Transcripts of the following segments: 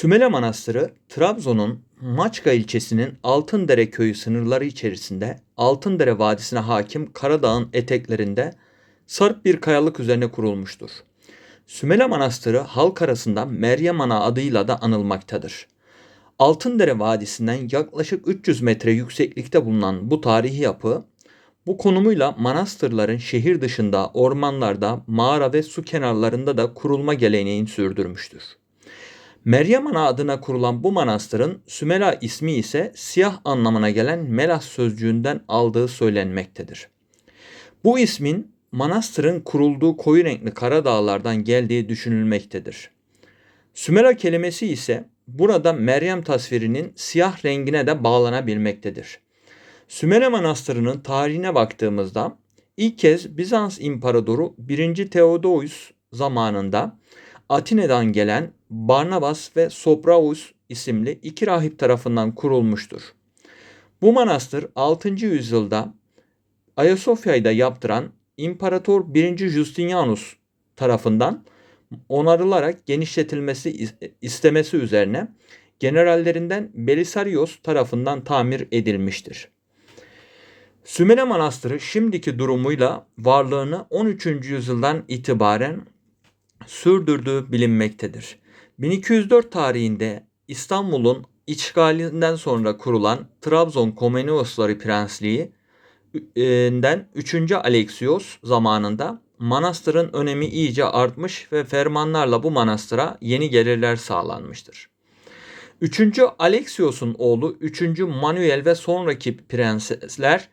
Sümele Manastırı, Trabzon'un Maçka ilçesinin Altındere köyü sınırları içerisinde Altındere Vadisi'ne hakim Karadağ'ın eteklerinde sarp bir kayalık üzerine kurulmuştur. Sümele Manastırı halk arasında Meryem Ana adıyla da anılmaktadır. Altındere Vadisi'nden yaklaşık 300 metre yükseklikte bulunan bu tarihi yapı, bu konumuyla manastırların şehir dışında, ormanlarda, mağara ve su kenarlarında da kurulma geleneğini sürdürmüştür. Meryem Ana adına kurulan bu manastırın Sümela ismi ise siyah anlamına gelen Melas sözcüğünden aldığı söylenmektedir. Bu ismin manastırın kurulduğu koyu renkli kara dağlardan geldiği düşünülmektedir. Sümela kelimesi ise burada Meryem tasvirinin siyah rengine de bağlanabilmektedir. Sümele Manastırı'nın tarihine baktığımızda ilk kez Bizans İmparatoru 1. Theodosius zamanında Atina'dan gelen Barnabas ve Sopraus isimli iki rahip tarafından kurulmuştur. Bu manastır 6. yüzyılda Ayasofya'yı da yaptıran İmparator 1. Justinianus tarafından onarılarak genişletilmesi istemesi üzerine generallerinden Belisarius tarafından tamir edilmiştir. Sümele Manastırı şimdiki durumuyla varlığını 13. yüzyıldan itibaren sürdürdüğü bilinmektedir. 1204 tarihinde İstanbul'un işgalinden sonra kurulan Trabzon Komnenosları Prensliği'nden 3. Alexios zamanında manastırın önemi iyice artmış ve fermanlarla bu manastıra yeni gelirler sağlanmıştır. 3. Alexios'un oğlu 3. Manuel ve sonraki prensesler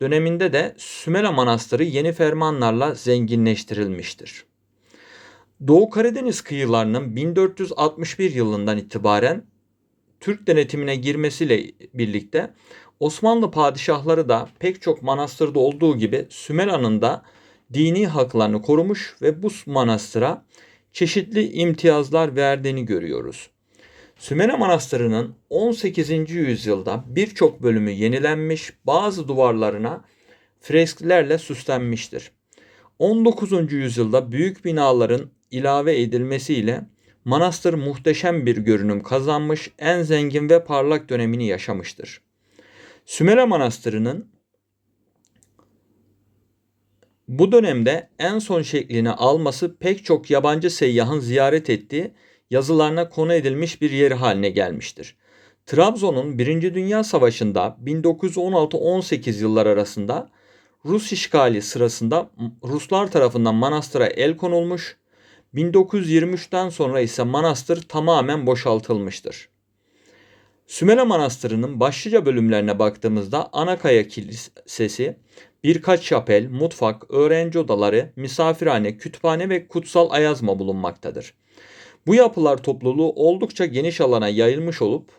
döneminde de Sümela Manastırı yeni fermanlarla zenginleştirilmiştir. Doğu Karadeniz kıyılarının 1461 yılından itibaren Türk denetimine girmesiyle birlikte Osmanlı padişahları da pek çok manastırda olduğu gibi Sümela'nın da dini haklarını korumuş ve bu manastıra çeşitli imtiyazlar verdiğini görüyoruz. Sümele Manastırı'nın 18. yüzyılda birçok bölümü yenilenmiş, bazı duvarlarına fresklerle süslenmiştir. 19. yüzyılda büyük binaların ilave edilmesiyle manastır muhteşem bir görünüm kazanmış, en zengin ve parlak dönemini yaşamıştır. Sümele Manastırı'nın bu dönemde en son şeklini alması pek çok yabancı seyyahın ziyaret ettiği yazılarına konu edilmiş bir yer haline gelmiştir. Trabzon'un 1. Dünya Savaşı'nda 1916-18 yıllar arasında Rus işgali sırasında Ruslar tarafından manastıra el konulmuş, 1923'ten sonra ise manastır tamamen boşaltılmıştır. Sümele Manastırı'nın başlıca bölümlerine baktığımızda Anakaya Kilisesi, birkaç şapel, mutfak, öğrenci odaları, misafirhane, kütüphane ve kutsal ayazma bulunmaktadır. Bu yapılar topluluğu oldukça geniş alana yayılmış olup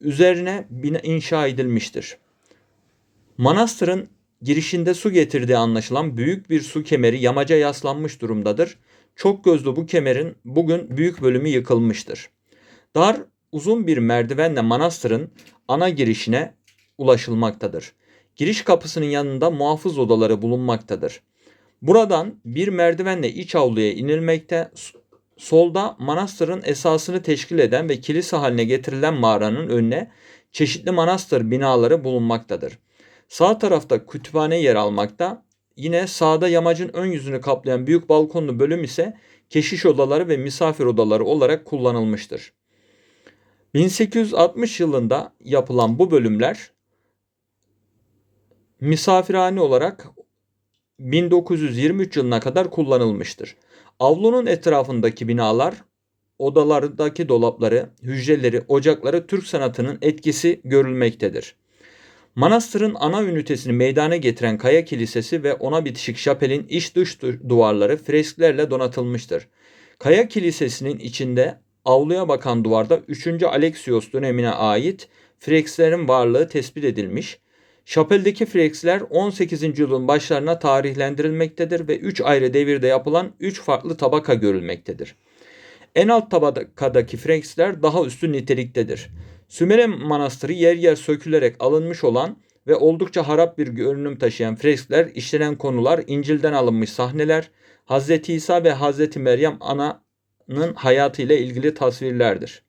üzerine bina inşa edilmiştir. Manastırın girişinde su getirdiği anlaşılan büyük bir su kemeri yamaca yaslanmış durumdadır. Çok gözlü bu kemerin bugün büyük bölümü yıkılmıştır. Dar uzun bir merdivenle manastırın ana girişine ulaşılmaktadır. Giriş kapısının yanında muhafız odaları bulunmaktadır. Buradan bir merdivenle iç avluya inilmekte, solda manastırın esasını teşkil eden ve kilise haline getirilen mağaranın önüne çeşitli manastır binaları bulunmaktadır. Sağ tarafta kütüphane yer almakta. Yine sağda yamacın ön yüzünü kaplayan büyük balkonlu bölüm ise keşiş odaları ve misafir odaları olarak kullanılmıştır. 1860 yılında yapılan bu bölümler misafirhane olarak 1923 yılına kadar kullanılmıştır. Avlunun etrafındaki binalar, odalardaki dolapları, hücreleri, ocakları Türk sanatının etkisi görülmektedir. Manastırın ana ünitesini meydana getiren Kaya Kilisesi ve ona bitişik şapelin iç dış duvarları fresklerle donatılmıştır. Kaya Kilisesi'nin içinde avluya bakan duvarda 3. Alexios dönemine ait frekslerin varlığı tespit edilmiş. Şapeldeki freksler 18. yüzyılın başlarına tarihlendirilmektedir ve 3 ayrı devirde yapılan 3 farklı tabaka görülmektedir. En alt tabakadaki freksler daha üstün niteliktedir. Sümere Manastırı yer yer sökülerek alınmış olan ve oldukça harap bir görünüm taşıyan freskler, işlenen konular, İncil'den alınmış sahneler, Hz. İsa ve Hz. Meryem Ana'nın hayatıyla ilgili tasvirlerdir.